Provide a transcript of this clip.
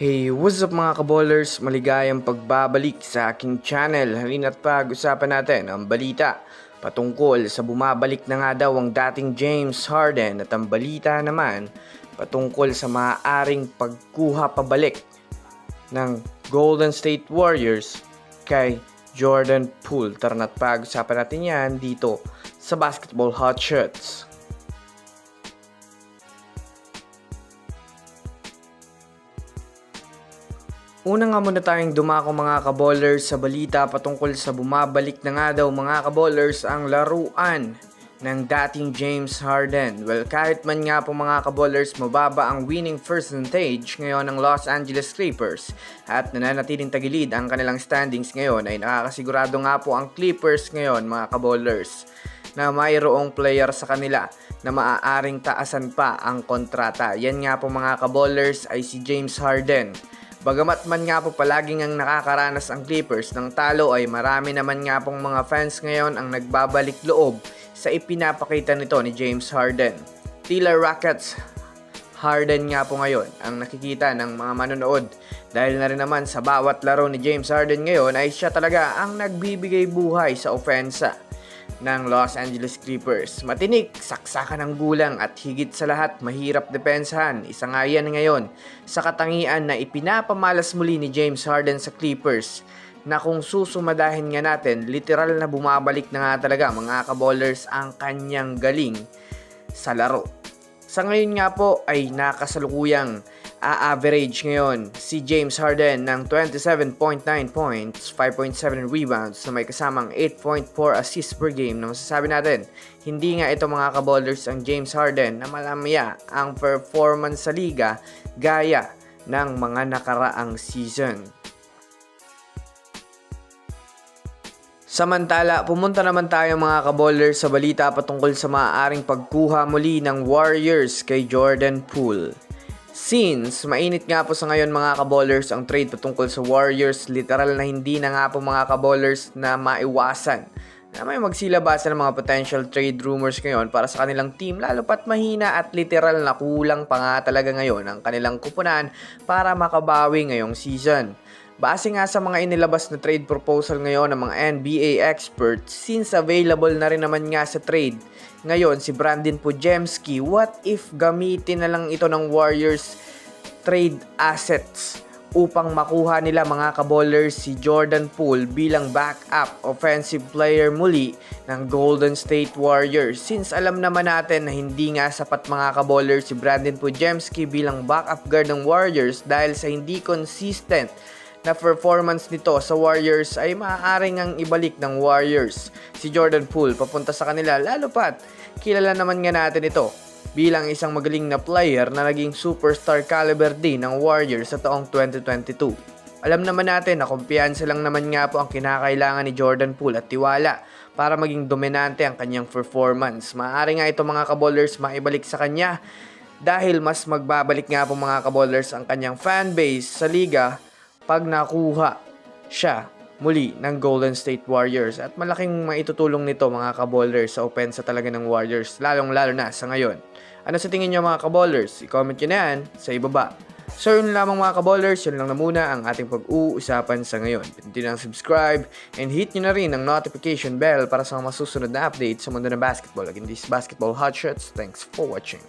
Hey, what's up mga kaballers? Maligayang pagbabalik sa aking channel. Halina't pag-usapan natin ang balita patungkol sa bumabalik na nga daw ang dating James Harden at ang balita naman patungkol sa maaaring pagkuha pabalik ng Golden State Warriors kay Jordan Poole. Tara na't pag-usapan natin yan dito sa Basketball Hot Shots. Una nga muna tayong dumako mga kaballers sa balita patungkol sa bumabalik na nga daw mga kaballers ang laruan ng dating James Harden. Well, kahit man nga po mga kaballers mababa ang winning percentage ngayon ng Los Angeles Clippers at nananatiling tagilid ang kanilang standings ngayon ay nakakasigurado nga po ang Clippers ngayon mga kaballers na mayroong player sa kanila na maaaring taasan pa ang kontrata. Yan nga po mga kaballers ay si James Harden. Bagamat man nga po palaging ang nakakaranas ang Clippers ng talo ay marami naman nga pong mga fans ngayon ang nagbabalik loob sa ipinapakita nito ni James Harden. Tila Rockets Harden nga po ngayon ang nakikita ng mga manonood dahil na rin naman sa bawat laro ni James Harden ngayon ay siya talaga ang nagbibigay buhay sa ofensa ng Los Angeles Clippers. Matinik, saksakan ng gulang at higit sa lahat mahirap depensahan. Isa nga yan ngayon sa katangian na ipinapamalas muli ni James Harden sa Clippers na kung susumadahin nga natin, literal na bumabalik na nga talaga mga kaballers ang kanyang galing sa laro. Sa ngayon nga po ay nakasalukuyang a-average ngayon si James Harden ng 27.9 points, 5.7 rebounds na may kasamang 8.4 assists per game na masasabi natin, hindi nga ito mga kaballers ang James Harden na malamaya ang performance sa liga gaya ng mga nakaraang season. Samantala, pumunta naman tayo mga kaballers sa balita patungkol sa maaaring pagkuha muli ng Warriors kay Jordan Poole. Since mainit nga po sa ngayon mga kaballers ang trade patungkol sa Warriors, literal na hindi na nga po mga kaballers na maiwasan na may magsilabasan ng mga potential trade rumors ngayon para sa kanilang team lalo pat mahina at literal na kulang pa nga talaga ngayon ang kanilang kupunan para makabawi ngayong season. Base nga sa mga inilabas na trade proposal ngayon ng mga NBA experts, since available na rin naman nga sa trade, ngayon si Brandon Pujemski, what if gamitin na lang ito ng Warriors trade assets upang makuha nila mga kaballers si Jordan Poole bilang backup offensive player muli ng Golden State Warriors. Since alam naman natin na hindi nga sapat mga kaballers si Brandon Pujemski bilang backup guard ng Warriors dahil sa hindi consistent na performance nito sa Warriors ay maaaring ang ibalik ng Warriors si Jordan Poole papunta sa kanila lalo pat kilala naman nga natin ito bilang isang magaling na player na naging superstar caliber din ng Warriors sa taong 2022. Alam naman natin na kumpiyansa lang naman nga po ang kinakailangan ni Jordan Poole at tiwala para maging dominante ang kanyang performance. Maaari nga ito mga kaballers maibalik sa kanya dahil mas magbabalik nga po mga kaballers ang kanyang fanbase sa liga pag nakuha siya muli ng Golden State Warriors at malaking maitutulong nito mga kaballers sa opensa talaga ng Warriors lalong lalo na sa ngayon. Ano sa tingin nyo mga kaballers? I-comment nyo na yan sa ibaba. So yun lamang mga kaballers, yun lang na muna ang ating pag-uusapan sa ngayon. Pindutin ang subscribe and hit nyo na rin ang notification bell para sa mga masusunod na updates sa mundo ng basketball. Again, this is Basketball Hotshots. Thanks for watching.